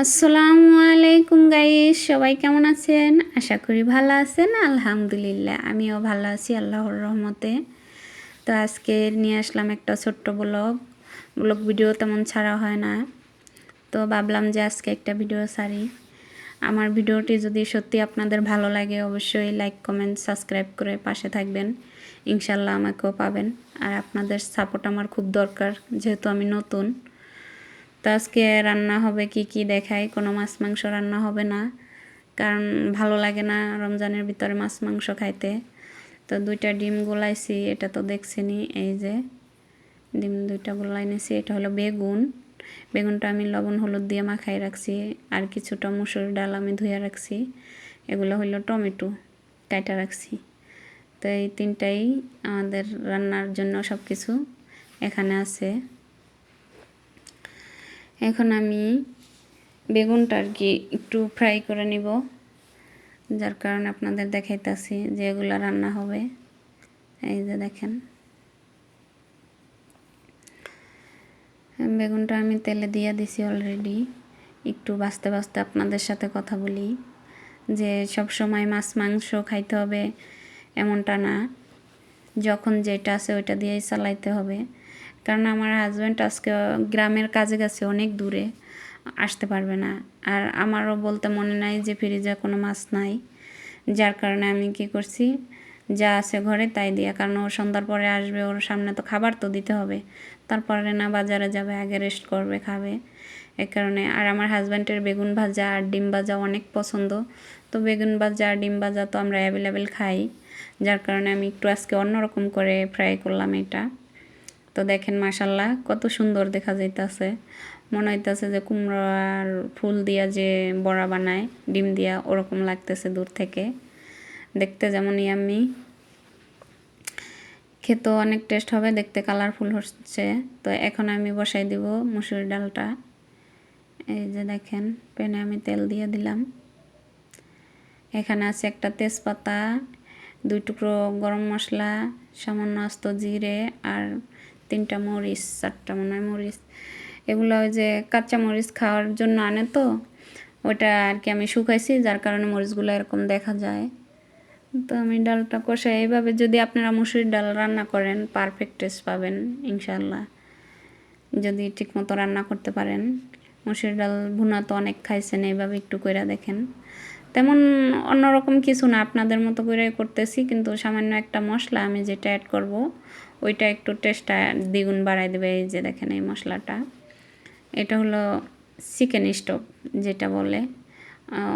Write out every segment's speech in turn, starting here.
আসসালামু আলাইকুম গাইস সবাই কেমন আছেন? আশা করি ভালো আছেন, আলহামদুলিল্লাহ, আমিও ভালো আছি, আল্লাহর রহমতে। তো আজকে নিয়ে আসলাম একটা ছোট্ট ব্লগ ব্লগ ভিডিও তেমন ছাড়া হয় না। তো ভাবলাম যে আজকে একটা ভিডিও ছাড়ি। আমার ভিডিওটি যদি সত্যি আপনাদের ভালো লাগে, অবশ্যই লাইক কমেন্ট সাবস্ক্রাইব করে পাশে থাকবেন। ইনশাল্লাহ আমাকেও পাবেন। আর আপনাদের সাপোর্ট আমার খুব দরকার, যেহেতু আমি নতুন। তো আজকে রান্না হবে কি কি দেখাই কোনো মাছ মাংস রান্না হবে না। কারণ ভালো লাগে না রমজানের ভিতরে মাছ মাংস খাইতে। তো দুইটা ডিম গোলাইছি, এটা তো দেখছেনি এই যে ডিম দুইটা গোলাই নিয়েছি এটা হলো বেগুন। বেগুনটা আমি লবণ, হলুদ দিয়ে মাখাই রাখছি, আর কিছুটা মুসুর ডাল আমি ধুয়ে রাখছি। এগুলো হলো টমেটো কাটা রাখছি। তো এই তিনটাই আমাদের রান্নার জন্য সব কিছু এখানে আছে। এখন আমি বেগুনটা আর কি একটু ফ্রাই করে নিব, যার কারণে আপনাদের দেখাইতেছি যে এগুলো রান্না হবে। এই যে দেখেন। বেগুনটা আমি তেলে দিয়ে দিছি অলরেডি একটু বাঁচতে বাঁচতে আপনাদের সাথে কথা বলি, যে সব সময় মাছ মাংস খাইতে হবে এমনটা না। যখন যেটা আছে ওইটা দিয়েই চালাইতে হবে। কারণ আমার হাজব্যান্ড আজকে গ্রামের কাজে গেছে, অনেক দূরে, আসতে পারবে না। আর আমারও বলতে মনে নাই যে ফ্রিজে কোনো মাছ নাই। যার কারণে আমি কি করছি, যা আছে ঘরে তাই দিয়া, কারণ ও সন্ধ্যার পরে আসবে, ওর সামনে তো খাবার তো দিতে হবে। তারপরে না বাজারে যাবে, আগে রেস্ট করবে, খাবে। এ কারণে আর আমার হাজব্যান্ডের বেগুন ভাজা আর ডিম ভাজা অনেক পছন্দ। তো বেগুন ভাজা আর ডিম ভাজা তো আমরা অ্যাভেলেবেল খাই। যার কারণে আমি একটু আজকে অন্যরকম করে ফ্রাই করলাম এটা। তো দেখেন মাসাল্লাহ কত সুন্দর দেখা যাইতেছে। মনে হইতেছে যে কুমড়ার ফুল দিয়া যে বড়া বানায়, ডিম দিয়া ওরকম লাগতেছে দূর থেকে। দেখতে যেমন ইয়াম্মি। খেতেও অনেক টেস্ট হবে, দেখতে কালারফুল হচ্ছে। তো এখন আমি বসাই দিব মুসুর ডালটা। এই যে দেখেন, প্যানে আমি তেল দিয়ে দিলাম। এখানে আছে একটা তেজপাতা, দুই টুকরো গরম মশলা, সামান্য আস্ত জিরে আর তিনটা মরিচ, চারটা মনে হয় মরিচ। এগুলো ওই যে কাঁচা মরিচ খাওয়ার জন্য আনে তো ওটা আর কি আমি শুকাইছি, যার কারণে মরিচগুলো এরকম দেখা যায়। তো আমি ডালটা কষাই, এইভাবে যদি আপনারা মুসুরির ডাল রান্না করেন পারফেক্ট টেস্ট পাবেন ইনশাল্লাহ যদি ঠিকমতো রান্না করতে পারেন, মুসুরির ডাল ভুনা তো অনেক খাইছেন, এইভাবে একটু করে দেখেন। তেমন অন্যরকম কিছু না, আপনাদের মতো করে করতেছি, কিন্তু সামান্য একটা মশলা আমি যেটা অ্যাড করব ওইটা একটু টেস্টটা দ্বিগুণ বাড়াই দেবে, এই যে দেখেন এই মশলাটা। এটা হলো চিকেন স্টোভ যেটা বলে।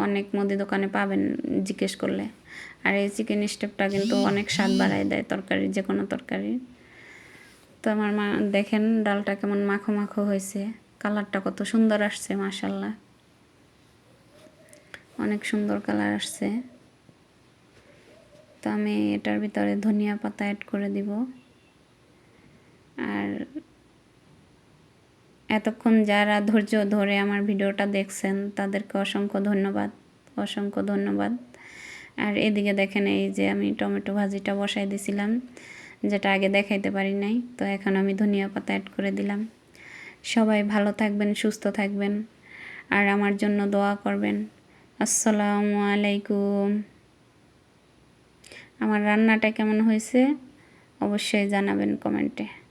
অনেক মুদি দোকানে পাবেন জিজ্ঞেস করলে। আর এই চিকেন স্টোভটা কিন্তু অনেক স্বাদ বাড়াই দেয় তরকারি যে কোনো তরকারি। তো আমার মা, দেখেন ডালটা কেমন মাখো মাখো হয়েছে। কালারটা কত সুন্দর আসছে মাসাল্লাহ অনেক সুন্দর কালার আসছে। তো আমি এটার ভিতরে ধনিয়া পাতা অ্যাড করে দিব। আর এতক্ষণ যারা ধৈর্য ধরে আমার ভিডিওটা দেখছেন, তাদেরকে অসংখ্য ধন্যবাদ অসংখ্য ধন্যবাদ। আর এদিকে দেখেন এই যে আমি টমেটো ভাজিটা বসাই দিছিলাম, যেটা আগে দেখাইতে পারি নাই, তো এখন আমি ধনিয়া পাতা অ্যাড করে দিলাম। সবাই ভালো থাকবেন, সুস্থ থাকবেন, আর আমার জন্য দোয়া করবেন। আসসালামু আলাইকুম। আমার রান্নাটা কেমন হয়েছে অবশ্যই জানাবেন কমেন্টে।